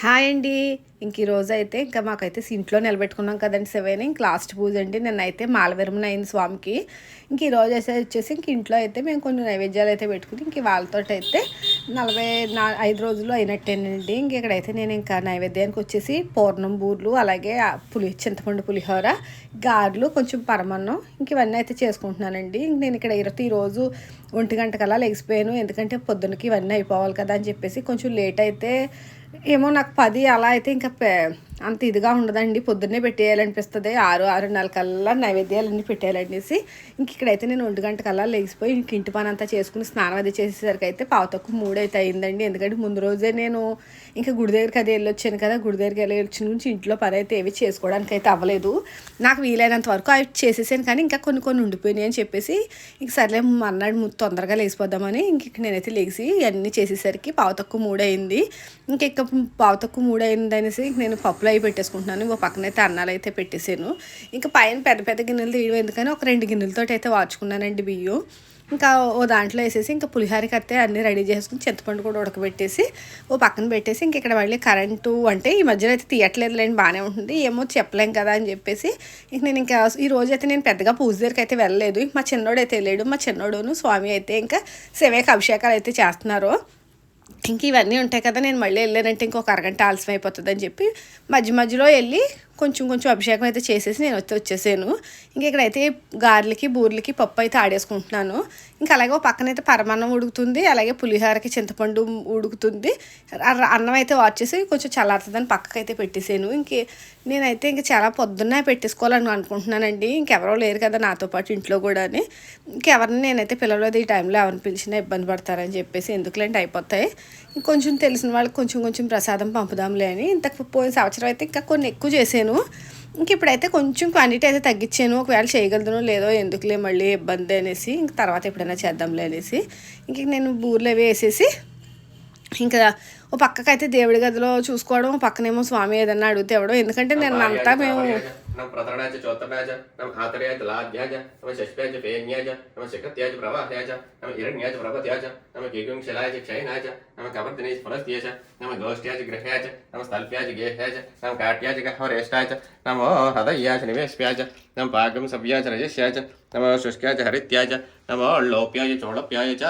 Hi అండి. ఇంక ఈరోజు అయితే ఇంకా మాకైతే ఇంట్లో నిలబెట్టుకున్నాం కదండి సెవెన్ ఇంక లాస్ట్ పూజ అండి. నిన్నైతే అయితే మాలవిరమణ అయింది స్వామికి. ఇంక ఈరోజు అయితే వచ్చేసి ఇంక ఇంట్లో అయితే మేము కొన్ని నైవేద్యాలు అయితే పెట్టుకుని ఇంక వాళ్ళతో అయితే నలభై నా ఐదు రోజులు అయినట్టేనండి. ఇంక ఇక్కడైతే నేను ఇంకా నైవేద్యానికి వచ్చేసి పూర్ణం బూర్లు అలాగే పులి చింతపండు పులిహోర గారెలు కొంచెం పరమన్నం ఇంక ఇవన్నీ అయితే చేసుకుంటున్నానండి. ఇంక నేను ఇక్కడ ఇరవై ఈరోజు ఒంటి గంట కల్లా లెగిసిపోయాను. ఎందుకంటే పొద్దునకి ఇవన్నీ అయిపోవాలి కదా అని చెప్పేసి కొంచెం లేట్ అయితే ఏమో నాకు పది అలా అయితే ఇంకా అంత ఇదిగా ఉండదండి. పొద్దున్నే పెట్టేయాలనిపిస్తుంది. ఆరు ఆరున్నర కల్లా నైవేద్యాలన్నీ పెట్టేయాలనేసి ఇంక ఇక్కడైతే నేను ఒంటి గంట కల్లా లేచిపోయి ఇంక ఇంటి పని అంతా చేసుకుని స్నానం అది చేసేసరికి అయితే పావు తక్కువ మూడు అయితే అయిందండి. ఎందుకంటే ముందు రోజే నేను ఇంకా గుడి దగ్గరికి అది వెళ్ళొచ్చాను కదా. గుడి దగ్గరికి వెళ్ళి వచ్చిన నుంచి ఇంట్లో పని అయితే ఏవి చేసుకోవడానికి అయితే అవ్వలేదు. నాకు వీలైనంత వరకు అవి చేసేసాను కానీ ఇంకా కొన్ని కొన్ని ఉండిపోయినాయి అని చెప్పేసి ఇంక సర్లే అన్నాడు తొందరగా లేచిపోదామని ఇంక నేనైతే లేచి ఇవన్నీ చేసేసరికి పావు తక్కువ మూడు అయింది ఇంక ఇక పావు తక్కువ మూడు అయింది అనేసి ఇంక నేను పప్పులు అవి పెట్టేసుకుంటున్నాను. ఇంకో పక్కనైతే అన్నాలు అయితే పెట్టేసాను. ఇంకా పైన పెద్ద పెద్ద గిన్నెలు తీయడం ఎందుకని ఒక రెండు గిన్నెలతో అయితే వాచుకున్నానండి బియ్యం. ఇంకా ఓ దాంట్లో వేసేసి ఇంకా పులిహారికి అయితే అన్నీ రెడీ చేసుకుని చింతపండు కూడా ఉడకబెట్టేసి ఓ పక్కన పెట్టేసి ఇంక ఇక్కడ మళ్ళీ కరెంటు అంటే ఈ మధ్యలో అయితే తీయట్లేదులేండి బాగానే ఉంటుంది. ఏమో చెప్పలేం కదా అని చెప్పేసి ఇంక నేను ఇంకా ఈ రోజు అయితే నేను పెద్దగా పూజ దగ్గరికి అయితే వెళ్ళలేదు. మా చిన్నోడు అయితే వెళ్ళాడు. మా చిన్నోడును స్వామి అయితే ఇంకా సేవేకి అభిషేకాలు అయితే చేస్తున్నారు. ఇంక ఇవన్నీ ఉంటాయి కదా నేను మళ్ళీ వెళ్ళానంటే ఇంకొక అరగంట ఆలస్యం అయిపోతుంది అని చెప్పి మధ్య మధ్యలో వెళ్ళి కొంచెం కొంచెం అభిషేకం అయితే చేసేసి నేను వచ్చి వచ్చేసాను. ఇంక ఇక్కడైతే గారెలకి బూర్లకి పప్పు అయితే ఆడేసుకుంటున్నాను. ఇంకా అలాగే ఓ పక్కన అయితే పరమాన్నం ఉడుకుతుంది. అలాగే పులిహోరకి చింతపండు ఉడుకుతుంది. అన్నం అయితే వాచేసి కొంచెం చల్లారుతుందని పక్కకైతే అయితే పెట్టేసాను. ఇంకే నేనైతే ఇంక చాలా పొద్దున్నే పెట్టేసుకోవాలని అనుకుంటున్నానండి. ఇంకెవరో లేరు కదా నాతో పాటు ఇంట్లో కూడా ఇంకెవరిని నేనైతే పిల్లలు ఈ టైంలో ఎవరిని పిలిచినా ఇబ్బంది పడతారని చెప్పేసి ఎందుకులేంటి అయిపోతాయి. ఇంకొంచెం తెలిసిన వాళ్ళకి కొంచెం కొంచెం ప్రసాదం పంపుదాంలే అని. ఇంతకు పోయిన సంవత్సరం అయితే ఇంకా కొన్ని ఎక్కువ చేశాను. ఇంక ఇప్పుడైతే కొంచెం క్వాంటిటీ అయితే తగ్గించాను. ఒకవేళ చేయగలుగుతానో లేదో ఎందుకులే మళ్ళీ ఇబ్బంది అనేసి ఇంక తర్వాత ఎప్పుడైనా చేద్దాంలే అనేసి ఇంక నేను బూర్లు అవి వేసేసి ఇంకా ఓ పక్కకైతే దేవుడి గదిలో చూసుకోవడం పక్కనేమో స్వామి ఏదన్నా అడిగితే ఇవ్వడం ఎందుకంటే నేను అంతా మేము నమ ప్రతరణాచ చోత్తరాజ నమ ఆతర్యాచ లాధ్యాజ నమ షష్ప్యాచ నమ శకత్యాచ నమ హిరణ్యాచ నమ క్షయనాచ నమ ఫలస్త్యేచ నమ గోష్ఠ్యాచ గృహ్యాచ నమ స్థల్ప్యాచ గేహ్యాచ నమ కాట్యాచ గహ్వరేష్టాచ నమో హృదయాచ నివేశ్యాచ నమ పాకం సవ్యాచ రజస్యాచ నమ శుష్క్యాచ హరిత్యాచ నమో లోప్యాయ చోళప్యాయ చ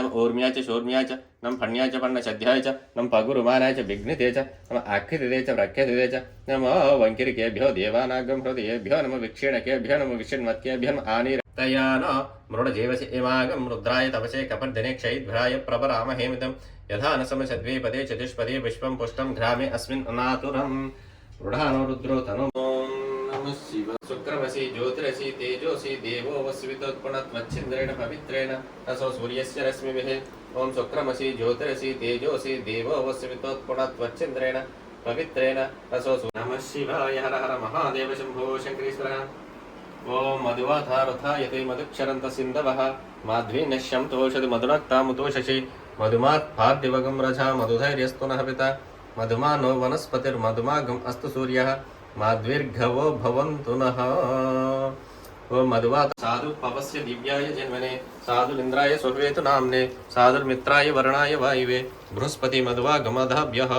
నమ ఊర్మ్యా చ నమ ఫణ్యా పన్న పర్ణశ్యాయ నమ పగురుమానాయ చ విఘ్నితే నమ అఖ్యతిదే చ ప్రఖ్యతిదే నమ వంకిరికేభ్యో దేవానాగం హృదయేభ్యో నమ విక్షీణకేభ్యో నమ విషణ్మత్యేభ్యో నమ ఆనీరతయాన మృడజీవసి ఇమాగం రుద్రాయ తపసే కపర్దనే క్షైద్భ్రాయ ప్రపరామహేమిదం యథా న చతుష్పదే విశ్వం పుష్టం గ్రామే అస్మిన్ అనాతురం మృఢానో రుద్రో తను ఓం నమ శివ శుక్రమసి జ్యోతిరసి తేజోసి దేవో వస్వితోత్పణత్వచ్ఛింద్రేణ పవిత్రేణ రసో సూర్యస్య రశ్మిభిः ఓం శుక్రమసి జ్యోతిరసి తేజోసి దేవో వస్వితోత్పణత్వచ్ఛింద్రేణ పవిత్రేణ రసో సూ- నమః శివాయ హర హర మహాదేవ శంభో శంకరీశ్వర ఓం మధువాధారుథాయతే మధుక్షరంత సింధవః మాధ్వీ నశ్యం తోషది మధునక్తాముతోషసి మధుమాత్ పార్థివగం రజా మధుధైర్యస్తు నః పిత मद्विर्घवो मधुवा साधु पवस्य दिव्याय जन्मने साधुलिन्द्राय सुहृतु नाम्ने साधुर्मित्राय वर्णाय वायुवे, बृहस्पति मधुवा गमधाभ्यः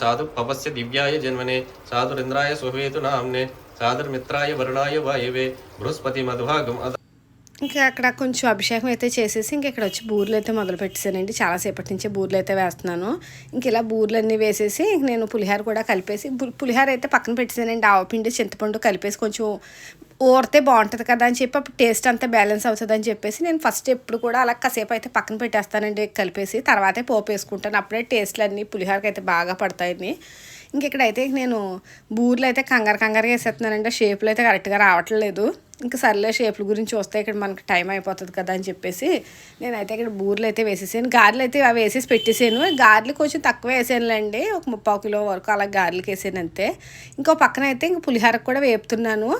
साधु पवस्य दिव्याय जन्मने साधुरिन्द्राय सुहृतु नाम्ने साधुर्मित्राय वर्णाय वायुवे, बृहस्पति मधुवा गमध ఇంకా అక్కడ కొంచెం అభిషేకం అయితే చేసేసి ఇంక ఇక్కడ వచ్చి బూర్లు అయితే మొదలు పెట్టేశానండి చాలాసేపటి నుంచే బూర్లు అయితే వేస్తున్నాను. ఇంక ఇలా బూర్లన్నీ వేసేసి ఇంక నేను పులిహార కూడా కలిపేసి పులిహార అయితే పక్కన పెట్టేసానండి. ఆవపిండి చింతపండు కలిపేసి కొంచెం ఊరితే బాగుంటుంది కదా అని చెప్పి అప్పుడు టేస్ట్ అంతా బ్యాలెన్స్ అవుతుంది అని చెప్పేసి నేను ఫస్ట్ ఎప్పుడు కూడా అలా కాసేపు అయితే పక్కన పెట్టేస్తానండి కలిపేసి. తర్వాతే పోపు వేసుకుంటాను. అప్పుడే టేస్ట్లు అన్నీ పులిహోరకి అయితే బాగా పడతాయని. ఇంక ఇక్కడైతే నేను బూర్లు అయితే కంగారు కంగారుగా వేసేస్తున్నానండి. షేప్లు అయితే కరెక్ట్గా రావట్లేదు. ఇంకా సర్లే షేపుల గురించి వస్తే ఇక్కడ మనకి టైం అయిపోతుంది కదా అని చెప్పేసి నేనైతే ఇక్కడ బూర్లు అయితే వేసేసాను. గారెలు అయితే అవి వేసేసి పెట్టేసాను. గారెలు కొంచెం తక్కువ వేసానులేండి. ఒక ముప్పావు కిలో వరకు అలా గారెలకి వేసాను అంతే. ఇంకో పక్కన అయితే ఇంక పులిహారకు కూడా వేపుతున్నాను.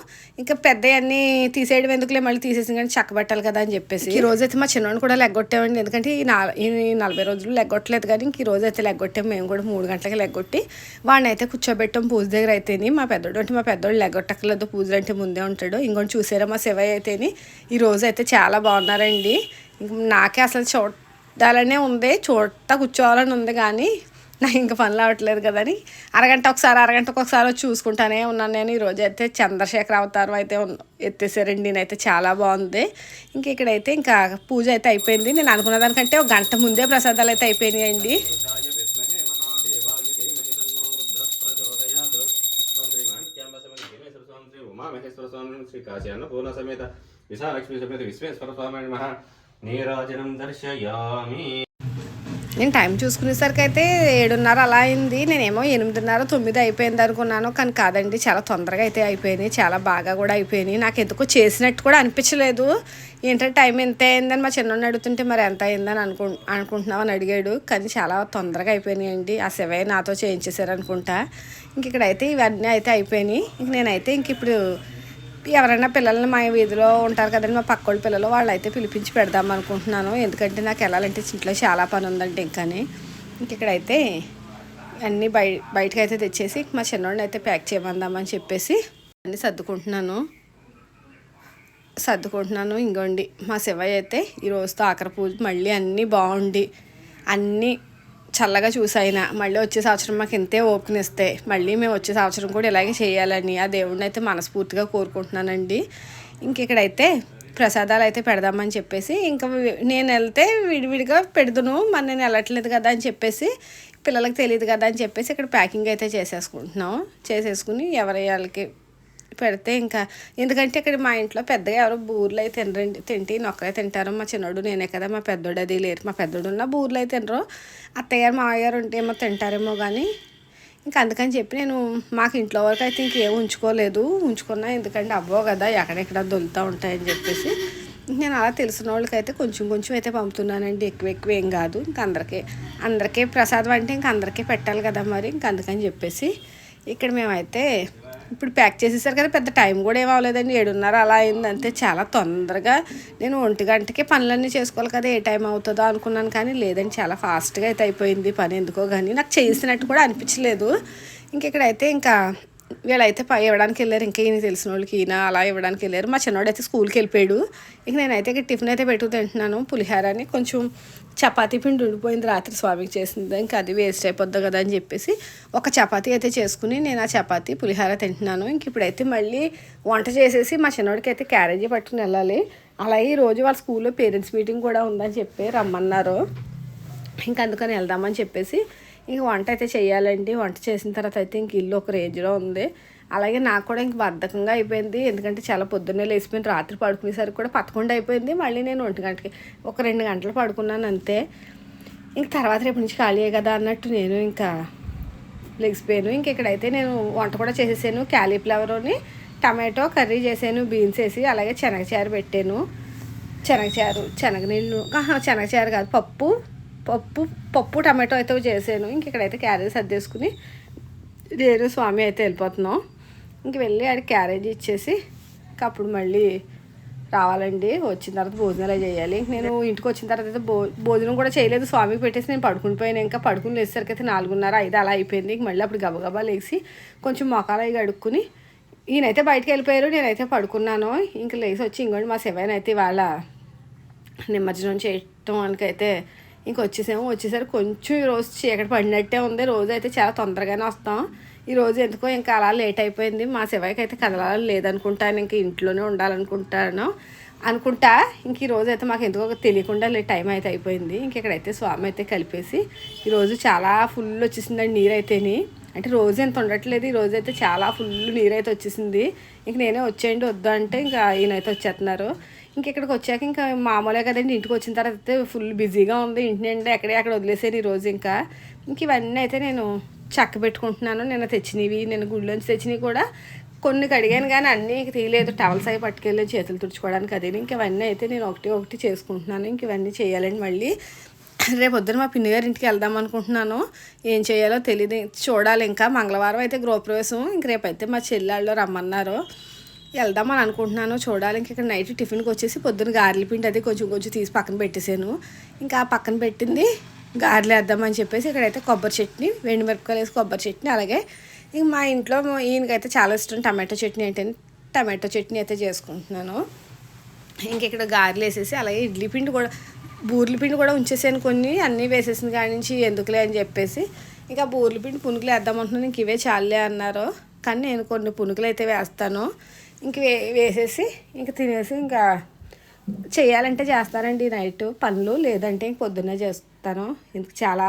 ఇంకా పెద్ద అన్నీ తీసేయడం ఎందుకులే మళ్ళీ తీసేసి కానీ చక్కబెట్టాలి కదా అని చెప్పేసి. ఈ రోజు అయితే మా చిన్నోడిని కూడా లెగ్గొట్టామండి ఎందుకంటే ఈ ఈ నలభై రోజులు లెగ్గొట్టలేదు కానీ ఇంక ఈ రోజు అయితే లెగ్గొట్టాం. మేము కూడా మూడు గంటలకి లెగ్గొట్టి వాడిని అయితే కూర్చోబెట్టాం పూజ దగ్గర అయితేని. మా పెద్దోడు అంటే మా పెద్దోడు లెగ్గొట్టకలేదు పూజలు అంటే ముందే ఉంటాడు. ఇంకొని చూసారా మా శివయ్య అయితేని? అయితే చాలా బాగున్నారండి. ఇంక నాకే అసలు చూడాలనే ఉంది. చూడతా కూర్చోవాలని ఉంది కానీ నాకు ఇంకా పనులు అవ్వట్లేదు కదని. అరగంట ఒకసారి అరగంటకు ఒకసారి వచ్చి చూసుకుంటానే ఉన్నాను నేను. ఈరోజు అయితే చంద్రశేఖర అవతారం అయితే ఎత్తేసారండి. నేనైతే చాలా బాగుంది. ఇంక ఇక్కడైతే ఇంకా పూజ అయితే అయిపోయింది. నేను అనుకున్న దానికంటే ఒక గంట ముందే ప్రసాదాలు అయితే అయిపోయినాయండి. మహేశ్వర స్వామి శ్రీ కాశీ పూర్ణ సమేత విశాలక్ష్మి సమేత విశ్వేశ్వర స్వామి నమః నీరాజనం దర్శయామి. నేను టైం చూసుకునేసరికి అయితే ఏడున్నర అలా అయింది. నేనేమో ఎనిమిదిన్నర తొమ్మిది అయిపోయింది అనుకున్నాను. కానీ కాదండి చాలా తొందరగా అయితే అయిపోయినాయి చాలా బాగా కూడా అయిపోయినాయి. నాకు ఎందుకో చేసినట్టు కూడా అనిపించలేదు. ఏంటంటే టైం ఎంత అయిందని మా చిన్నోడిని అడుగుతుంటే మరి ఎంత అయిందని అనుకు అనుకుంటున్నావు? అని అడిగాడు. కానీ చాలా తొందరగా అయిపోయినాయండి. ఆ శివయ్య నాతో చేయించేశారు అనుకుంటా ఇంక ఇక్కడైతే ఇవన్నీ అయితే అయిపోయినాయి. ఇంక నేనైతే ఇంక ఇప్పుడు ఎవరైనా పిల్లల్ని మా వీధిలో ఉంటారు కదండి మా పక్కోళ్ళ పిల్లలు వాళ్ళు అయితే పిలిపించి పెడదాం అనుకుంటున్నాను. ఎందుకంటే నాకు వెళ్ళాలంటే ఇంట్లో చాలా పని ఉందండి ఇంకాని ఇంకెక్కడైతే అన్నీ బయ బయటకు అయితే తెచ్చేసి మా చిన్నోడిని అయితే ప్యాక్ చేయమందామని చెప్పేసి అన్నీ సర్దుకుంటున్నాను. సర్దుకుంటున్నాను. ఇంకోండి మా శివయ్య అయితే ఈరోజుతో ఆఖరి పూజ మళ్ళీ అన్నీ బాగుండి అన్నీ చల్లగా చూసైనా మళ్ళీ వచ్చే సంవత్సరం మాకు ఇంతే ఓపెనిస్తే మళ్ళీ మేము వచ్చే సంవత్సరం కూడా ఇలాగే చేయాలని ఆ దేవుడిని అయితే మనస్ఫూర్తిగా కోరుకుంటున్నానండి. ఇంక ఇక్కడైతే ప్రసాదాలు అయితే పెడదామని చెప్పేసి ఇంకా నేను వెళ్తే విడివిడిగా పెడుదును మరి నేను వెళ్ళట్లేదు కదా అని చెప్పేసి పిల్లలకి తెలియదు కదా అని చెప్పేసి ఇక్కడ ప్యాకింగ్ అయితే చేసేసుకుంటున్నాం. చేసేసుకుని ఎవరి వాళ్ళకి పెడితే ఇంకా ఎందుకంటే ఇక్కడ మా ఇంట్లో పెద్దగా ఎవరు బూర్లు అయితే తినరండి. తింటే నొక్కలే తింటారు. మా చిన్నోడు నేనే కదా మా పెద్దోడు అది లేరు మా పెద్దోడు ఉన్న బూర్లు అయితే తినరు. అత్తయ్య గారు ఉంటే ఏమో తింటారేమో కానీ ఇంకా అందుకని చెప్పి నేను మాకు ఇంట్లో వరకు అయితే ఇంకేం ఉంచుకోలేదు. ఉంచుకున్నా ఎందుకంటే అవ్వో కదా ఎక్కడెక్కడ దొలుతూ ఉంటాయని చెప్పేసి. నేను అలా తెలిసిన వాళ్ళకైతే కొంచెం కొంచెం అయితే పంపుతున్నానండి. ఎక్కువ ఎక్కువ ఏం కాదు. ఇంకా అందరికీ అందరికీ ప్రసాదం అంటే ఇంకా అందరికీ పెట్టాలి కదా మరి. ఇంకా అందుకని చెప్పేసి ఇక్కడ మేమైతే ఇప్పుడు ప్యాక్ చేసేసారు కదా పెద్ద టైం కూడా ఏం అవ్వలేదండి. ఏడున్నర అలా అయింది అంతే. చాలా తొందరగా నేను ఒంటి గంటకే పనులన్నీ చేసుకోవాలి కదా ఏ టైం అవుతుందో అనుకున్నాను కానీ లేదండి చాలా ఫాస్ట్గా అయితే అయిపోయింది పని. ఎందుకో కానీ నాకు చేసినట్టు కూడా అనిపించలేదు. ఇంక ఇక్కడైతే ఇంకా వీళ్ళైతే పై ఇవ్వడానికి వెళ్ళారు. ఇంకా ఈయన తెలిసిన వాళ్ళకి ఈయన అలా ఇవ్వడానికి వెళ్ళారు. మా చిన్నవాడు అయితే స్కూల్కి వెళ్ళిపోయాడు. ఇక నేనైతే ఇక్కడ టిఫిన్ అయితే పెట్టు తింటున్నాను. పులిహారని కొంచెం చపాతీ పిండి ఉండిపోయింది. రాత్రి స్వామికి చేసింది. ఇంకా అది వేస్ట్ అయిపోద్ది కదా అని చెప్పేసి ఒక చపాతీ అయితే చేసుకుని నేను ఆ చపాతీ పులిహార తింటున్నాను. ఇంక ఇప్పుడైతే మళ్ళీ వంట చేసేసి మా చిన్నోడికి అయితే క్యారేజీ పట్టుకుని వెళ్ళాలి. అలాగే ఈ రోజు వాళ్ళ స్కూల్లో పేరెంట్స్ మీటింగ్ కూడా ఉందని చెప్పి రమ్మన్నారు. ఇంకా అందుకని వెళ్దామని చెప్పేసి ఇంక వంట అయితే చేయాలండి వంట చేసిన తర్వాత అయితే ఇంక ఇల్లు ఒక రేంజ్లో ఉంది. అలాగే నాకు కూడా ఇంక బద్ధకంగా అయిపోయింది. ఎందుకంటే చాలా పొద్దున్నే లేచిపోయింది రాత్రి పడుకునేసరికి కూడా పదకొండు అయిపోయింది. మళ్ళీ నేను ఒంటి గంటకి ఒక రెండు గంటలు పడుకున్నాను అంతే. ఇంక తర్వాత రేపు నుంచి ఖాళీ కదా అన్నట్టు నేను ఇంకా లెగిసిపోయాను. ఇంక ఇక్కడైతే నేను వంట కూడా చేసేసాను. క్యాలీఫ్లవర్ని టమాటో కర్రీ చేశాను బీన్స్ వేసి అలాగే శనగచారు పెట్టాను. శనగచారు శనగనీళ్ళు నీళ్ళు శనగచారు కాదు పప్పు పప్పు పప్పు టమాటో అయితే చేశాను. ఇంక ఇక్కడైతే క్యారేజ్ సర్దేసుకుని నేను స్వామి అయితే వెళ్ళిపోతున్నాం. ఇంక వెళ్ళి ఆడ క్యారేజ్ ఇచ్చేసి ఇంక అప్పుడు మళ్ళీ రావాలండి. వచ్చిన తర్వాత భోజనాలు చేయాలి? నేను ఇంటికి వచ్చిన తర్వాత అయితే భో భోజనం కూడా చేయలేదు. స్వామికి పెట్టేసి నేను పడుకుని పోయాను. ఇంకా పడుకుని లేచేసరికి అయితే నాలుగున్నర ఐదు అలా అయిపోయింది. ఇంక మళ్ళీ అప్పుడు గబగబా లేచి కొంచెం మొఖాలు అవి కడుక్కుని ఈయనైతే బయటకు వెళ్ళిపోయారు. నేనైతే పడుకున్నాను. ఇంక లేచి వచ్చి ఇంకోటి మా సెవెన్ అయితే ఇవాళ నిమజ్జనం చేయటం అయితే ఇంక వచ్చేసాము. వచ్చేసరికి కొంచెం ఈ రోజు చీకటి పడినట్టే ఉంది. రోజు అయితే చాలా తొందరగానే వస్తాం. ఈరోజు ఎందుకో ఇంకా అలా లేట్ అయిపోయింది. మా శివయ్యకి అయితే కదలాలని లేదనుకుంటాను. ఇంక ఇంట్లోనే ఉండాలనుకుంటాను. అనుకుంటా? ఇంక ఈరోజు అయితే మాకు ఎందుకో తెలియకుండా లే టైం అయితే అయిపోయింది. ఇంక ఇక్కడైతే స్వామి అయితే కలిపేసి ఈరోజు చాలా ఫుల్ వచ్చేసిందండి నీరు అయితేని అంటే రోజు ఎంత ఉండట్లేదు. ఈ రోజు అయితే చాలా ఫుల్ నీరు అయితే వచ్చేసింది. ఇంక నేనే వచ్చేయండి వద్దు అంటే ఇంకా ఈయనైతే వచ్చేస్తున్నారు. ఇంక ఇక్కడికి వచ్చాక ఇంకా మామూలే కదండి ఇంటికి వచ్చిన తర్వాత అయితే ఫుల్ బిజీగా ఉంది. ఇంటి నిండా ఎక్కడే అక్కడ వదిలేసాను ఈ రోజు ఇంకా. ఇంక ఇవన్నీ అయితే నేను చక్క పెట్టుకుంటున్నాను. నేను తెచ్చినవి నేను గుడిలోంచి తెచ్చినవి కూడా కొన్ని కడిగాను కానీ అన్నీ తీయలేదు. టవల్స్ అవి పట్టుకెళ్ళి చేతులు తుడుచుకోవడానికి అదే ఇంక ఇవన్నీ అయితే నేను ఒకటి ఒకటి చేసుకుంటున్నాను. ఇంక ఇవన్నీ చేయాలండి మళ్ళీ. రేపు పొద్దున మా పిన్ని గారి ఇంటికి వెళ్దాం అనుకుంటున్నాను. ఏం చేయాలో తెలియదు చూడాలి ఇంకా. మంగళవారం అయితే గృహప్రవేశం. ఇంక రేపు అయితే మా చెల్లెళ్ళు రమ్మన్నారు. వెళ్దామని అనుకుంటున్నాను. చూడాలి. ఇంక ఇక్కడ నైట్ టిఫిన్కి వచ్చేసి పొద్దున గారెల పిండి అది కొంచెం కొంచెం తీసి పక్కన పెట్టేశాను. ఇంకా పక్కన పెట్టింది గారెలు వేద్దామని చెప్పేసి ఇక్కడైతే కొబ్బరి చట్నీ వెండి మిరపకాయలు వేసి కొబ్బరి చట్నీ అలాగే ఇంక మా ఇంట్లో ఈయనకైతే చాలా ఇష్టం టమాటో చట్నీ అంటే. టమాటో చట్నీ అయితే చేసుకుంటున్నాను. ఇంక ఇక్కడ గారెలు వేసేసి అలాగే ఇడ్లీ పిండి కూడా బూర్ల పిండి కూడా ఉంచేసాను కొన్ని. అన్నీ వేసేసిన కాడి నుంచి ఎందుకులే అని చెప్పేసి ఇంకా బూర్ల పిండి పునుకులు వేద్దామంటున్నాను ఇంక ఇవే చాలే అన్నారు. కానీ నేను కొన్ని పునుకులు అయితే వేస్తాను. ఇంక వే వేసేసి ఇంక తినేసి ఇంకా చేయాలంటే చేస్తానండి నైట్. పనులు లేదంటే ఇంక పొద్దున్నే చేస్తాను. ఇందుకు చాలా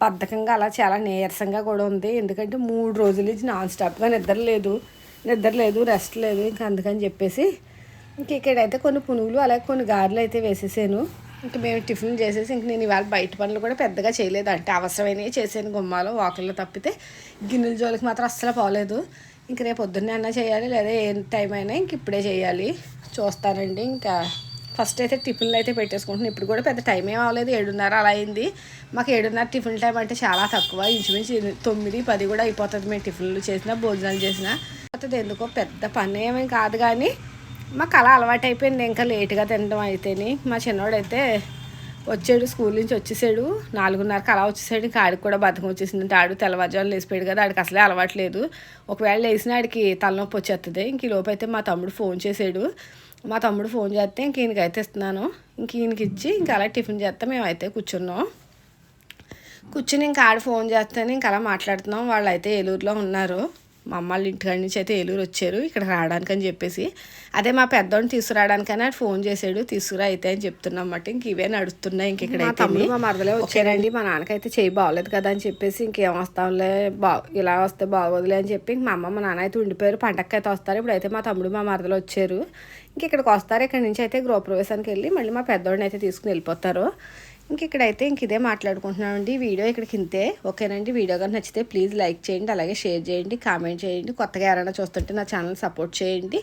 బద్ధకంగా అలా చాలా నీరసంగా కూడా ఉంది. ఎందుకంటే మూడు రోజుల నుంచి నాన్ స్టాప్గా నిద్ర లేదు. నిద్ర లేదు రెస్ట్ లేదు ఇంకా అందుకని చెప్పేసి ఇంక ఇక్కడైతే కొన్ని పునుగులు అలాగే కొన్ని గారెలు అయితే వేసేసాను. ఇంక మేము టిఫిన్ చేసేసి ఇంక నేను ఇవాళ బయట పనులు కూడా పెద్దగా చేయలేదు. అంటే అవసరమైనవి చేసాను గుమ్మాలో వాకర్లో తప్పితే గిన్నెల జోలికి మాత్రం అస్సలు పోలేదు. ఇంక రేపు పొద్దున్నే అన్నా చేయాలి లేదా ఏ టైం అయినా ఇంక ఇప్పుడే చేయాలి. చూస్తానండి ఇంకా. ఫస్ట్ అయితే టిఫిన్లు అయితే పెట్టేసుకుంటున్నాను ఇప్పుడు కూడా పెద్ద టైం ఏం అవ్వలేదు. ఏడున్నర అలా అయింది. మాకు ఏడున్నర టిఫిన్ టైం అంటే చాలా తక్కువ. ఇంచుమించు తొమ్మిది పది కూడా అయిపోతుంది మేము టిఫిన్లు చేసినా భోజనాలు చేసినా. పోతుంది ఎందుకో పెద్ద పని ఏమేమి కాదు కానీ మాకు అలా అలవాటు అయిపోయింది ఇంకా లేట్గా తినడం అయితేని. మా చిన్నోడైతే వచ్చాడు స్కూల్ నుంచి వచ్చేసాడు. నాలుగున్నరకు అలా వచ్చేసాడు. ఇంకా ఆడికి కూడా బతకం వచ్చేసింది. అంటే ఆడు తెల్లవారుజాము లేచిపోయాడు కదా ఆడికి అసలే అలవాట్లేదు ఒకవేళ లేచిన ఆడికి తలనొప్పి వచ్చేస్తుంది ఇంక లోపైతే మా తమ్ముడు ఫోన్ చేసాడు. మా తమ్ముడు ఫోన్ చేస్తే ఇంక ఈయనకైతే ఇస్తున్నాను. ఇంక ఈయనకి ఇచ్చి ఇంకా అలా టిఫిన్ చేస్తే మేమైతే కూర్చున్నాం. కూర్చుని ఇంకా ఆడ ఫోన్ చేస్తాను ఇంకా అలా మాట్లాడుతున్నాం. వాళ్ళు అయితే ఏలూరులో ఉన్నారు. మా అమ్మ వాళ్ళ ఇంటికాడి నుంచి అయితే ఏలూరు వచ్చారు. ఇక్కడ రావడానికి అని చెప్పేసి. అదే మా పెద్దోడిని తీసుకురావడానికని ఫోన్ చేసాడు. తీసుకురా అయితే అని చెప్తున్నాం అన్నమాట. ఇంక ఇవే నడుస్తున్నాయి ఇంక ఇక్కడ తమ్ముడు మా మరదలే వచ్చారండి. మా నాన్నకైతే చేయి బాగోలేదు కదా అని చెప్పేసి ఇంకేం వస్తాంలే బా ఇలా వస్తే బాగోదులే అని చెప్పి ఇంక మా అమ్మ మా నాన్న అయితే ఉండిపోయారు. పండగకి అయితే వస్తారు. ఇప్పుడు అయితే మా తమ్ముడు మా మరదలు వచ్చారు. ఇంక ఇక్కడికి వస్తారు. ఇక్కడ నుంచి అయితే గృహప్రవేశానికి వెళ్ళి మళ్ళీ మా పెద్దోడిని అయితే తీసుకుని వెళ్ళిపోతారు. ఇంక ఇక్కడైతే ఇంక ఇదే మాట్లాడుకుంటున్నామండి వీడియో ఇక్కడికి ఇంతే. ఓకేనండి? వీడియో కానీ నచ్చితే ప్లీజ్ లైక్ చేయండి అలాగే షేర్ చేయండి కామెంట్ చేయండి కొత్తగా ఎవరైనా చూస్తుంటే నా ఛానల్ సపోర్ట్ చేయండి.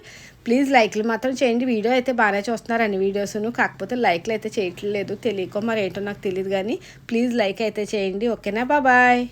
ప్లీజ్ లైక్లు మాత్రం చేయండి. వీడియో అయితే బాగానే చూస్తున్నారు అన్ని వీడియోస్ను. కాకపోతే లైక్లు అయితే చేయట్లేదు. తెలియకో మరి ఏంటో నాకు తెలియదు కానీ ప్లీజ్ లైక్ అయితే చేయండి. ఓకేనా? బాబాయ్